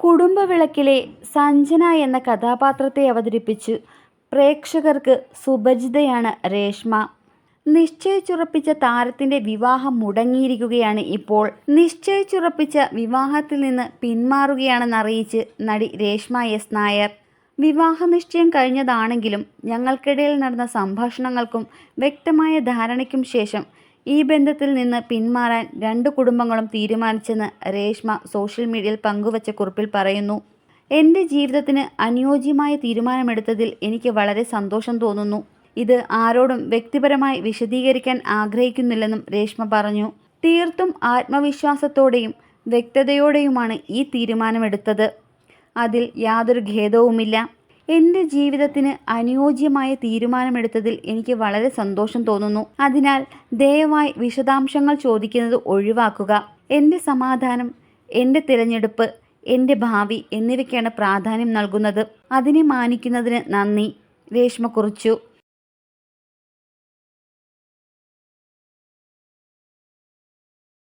കുടുംബവിളക്കിലെ സഞ്ജന എന്ന കഥാപാത്രത്തെ അവതരിപ്പിച്ച് പ്രേക്ഷകർക്ക് സുപരിചിതയാണ് രേഷ്മ. നിശ്ചയിച്ചുറപ്പിച്ച താരത്തിന്റെ വിവാഹം മുടങ്ങിയിരിക്കുകയാണ് ഇപ്പോൾ. നിശ്ചയിച്ചുറപ്പിച്ച വിവാഹത്തിൽ നിന്ന് പിന്മാറുകയാണെന്നറിയിച്ച് നടി രേഷ്മ എസ്. നായർ. വിവാഹ നിശ്ചയം കഴിഞ്ഞതാണെങ്കിലും ഞങ്ങൾക്കിടയിൽ നടന്ന സംഭാഷണങ്ങൾക്കും വ്യക്തമായ ധാരണയ്ക്കും ശേഷം ഈ ബന്ധത്തിൽ നിന്ന് പിന്മാറാൻ രണ്ട് കുടുംബങ്ങളും തീരുമാനിച്ചെന്ന് രേഷ്മ സോഷ്യൽ മീഡിയയിൽ പങ്കുവച്ച കുറിപ്പിൽ പറയുന്നു. എന്റെ ജീവിതത്തിന് അനുയോജ്യമായ തീരുമാനമെടുത്തതിൽ എനിക്ക് വളരെ സന്തോഷം തോന്നുന്നു. ഇത് ആരോടും വ്യക്തിപരമായി വിശദീകരിക്കാൻ ആഗ്രഹിക്കുന്നില്ലെന്നും രേഷ്മ പറഞ്ഞു. തീർത്തും ആത്മവിശ്വാസത്തോടെയും വ്യക്തതയോടെയുമാണ് ഈ തീരുമാനമെടുത്തത്. അതിൽ യാതൊരു ഖേദവുമില്ല. എന്റെ ജീവിതത്തിന് അനുയോജ്യമായ തീരുമാനമെടുത്തതിൽ എനിക്ക് വളരെ സന്തോഷം തോന്നുന്നു. അതിനാൽ ദയവായി വിശദാംശങ്ങൾ ചോദിക്കുന്നത് ഒഴിവാക്കുക. എന്റെ സമാധാനം എന്റെ തിരഞ്ഞെടുപ്പ് എന്റെ ഭാവി എന്നിവയ്ക്കാണ് പ്രാധാന്യം നൽകുന്നത്. അതിനെ മാനിക്കുന്നതിന് നന്ദി. രേഷ്മ കുറിച്ചു.